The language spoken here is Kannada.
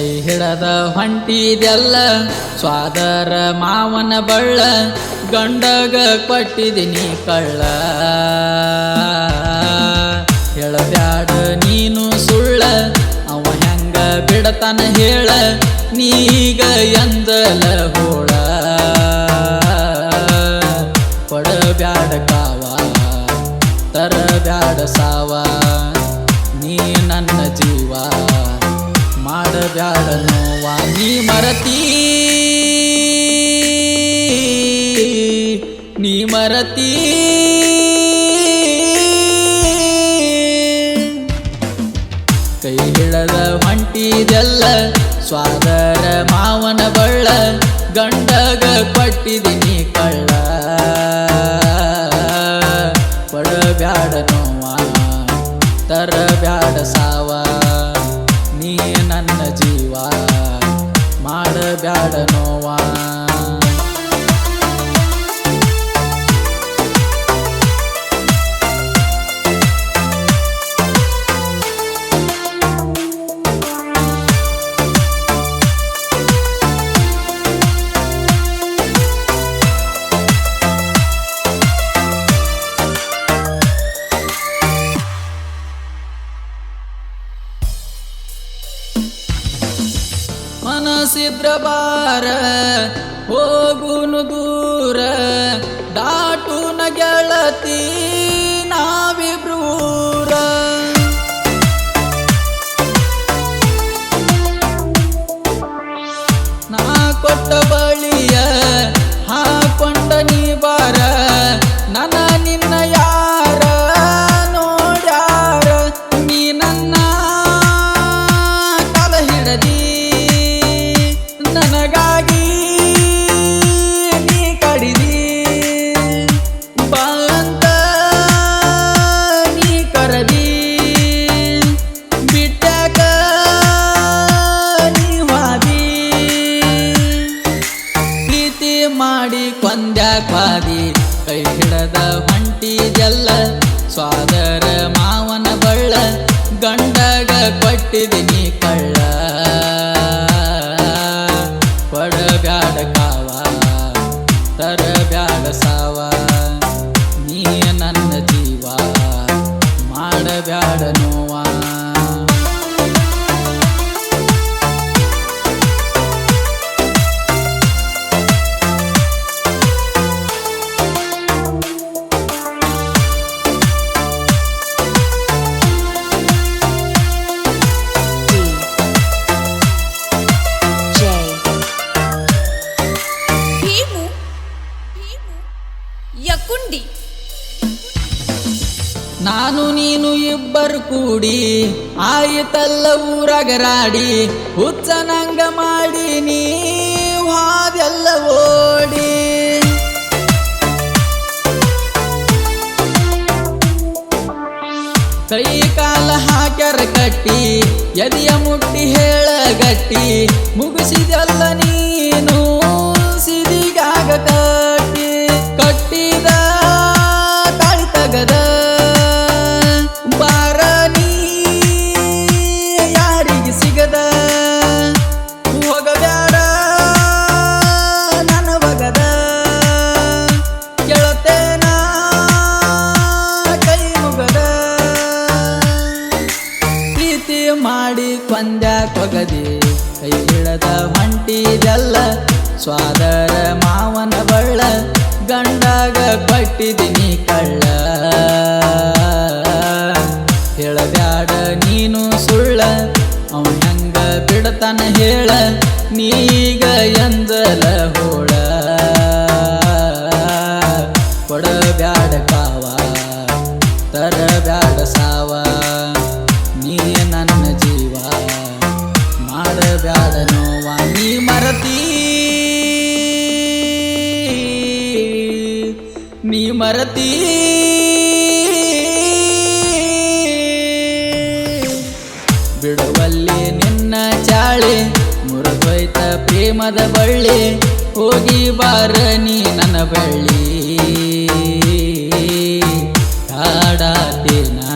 ಕೈ ಹಿಡದ ಹೊಂಟಿದೆಲ್ಲ ಸ್ವಾದರ ಮಾವನ ಬಳ್ಳ, ಗಂಡಗ ಕೊಟ್ಟಿದ್ದೀನಿ ಕಳ್ಳ. ಹೇಳಬ್ಯಾಡ ನೀನು ಸುಳ್ಳ, ಅವ ಹೆಂಗ ಬಿಡತನ ಹೇಳ, ನೀಗ ಎಂದಲ ಹೋಳ. ಕೊಡಬ್ಯಾಡ ಕಾವ, ತರಬ್ಯಾಡ ಸಾವ, ನೀ ನನ್ನ ಜೀವ. ಮಾಡಬ್ಯಾಡ ನೋವಾ ನೀ ಮರತಿ. ನೀ ಮರತಿ. ಕೈ ಹಿಡದ ಹೊಂಟಿದೆಲ್ಲ ಸ್ವಾದರ ಮಾವನ ಬಳ್ಳ, ಗಂಡಗ ಕೊಟ್ಟಿದ್ದೀನಿ ಕಳ್ಳ. ಕೊಡಬ್ಯಾಡ ನೋವ ತರಬ್ಯಾಡ ಸಾವ. ನೀ ನನ್ನ ಜೀವ ಮಾಡಬ್ಯಾಡ ನೋವ. ಮನಸ್ಸಿದ್ರ ಬಾರ ಹೋಗುನು ದೂರ ದಾಟುನ ಗೆಳತಿ ನಾವಿಬ್ರೂರ. ನಾ ಕೊಟ್ಟ ಮಾಡಿ ಕೊಂದ್ಯಾಕ್ವಾದಿ ಕೈ ಹಿಡದ ಜಲ್ಲ, ಸ್ವಾದರ ಮಾವನ ಬಳ್ಳ, ಗಂಡಗ ಕೊಟ್ಟಿದ್ದೀನಿ ಕಳ್ಳ. ಕೊಡಬ್ಯಾಡ ಕಾವ, ತರಬ್ಯಾಡ ಸಾವ. ನಾನು ನೀನು ಇಬ್ಬರು ಕೂಡಿ ಆಯಿತಲ್ಲ ಊರಗರಾಡಿ, ಹುಚ್ಚನಂಗ ಮಾಡಿ ನೀ ಹಾದೆಲ್ಲ ಓಡಿ. ಕೈ ಕಾಲ ಕಟ್ಟಿ, ಎದೆಯ ಮುಟ್ಟಿ ಹೇಳ ಗಟ್ಟಿ ಮುಗಿಸಿದೆಲ್ಲ ನೀನು ಕೊಂದ್ಯ ಕೊಗದಿ ಕೈ ಹಿಡದ ಹೊಂಟಿದೆಲ್ಲ ಸ್ವಾದರ ಮಾವನ ಬಳ್ಳ ಗಂಡಾಗ ಕೊಟ್ಟಿದ್ದೀನಿ ಕಳ್ಳ. ಹೇಳಬ್ಯಾಡ ನೀನು ಸುಳ್ಳ ಅವ ಹೆಂಗ ಬಿಡತನ ಹೇಳ, ನೀಗ ಎಂದಲ ಹೋಳ. ಕೊಡಬ್ಯಾಡ ಮರತೀ. ಬಿಡುವಲ್ಲಿ ನಿನ್ನ ಚಾಳೆ ಮುರಿದೋಯ್ತ ಪ್ರೇಮದ ಬಳ್ಳಿ. ಹೋಗಿ ಬಾರ ನೀ ನನ್ನ ಬಳ್ಳಿ. ಕಾಡಾತೇನ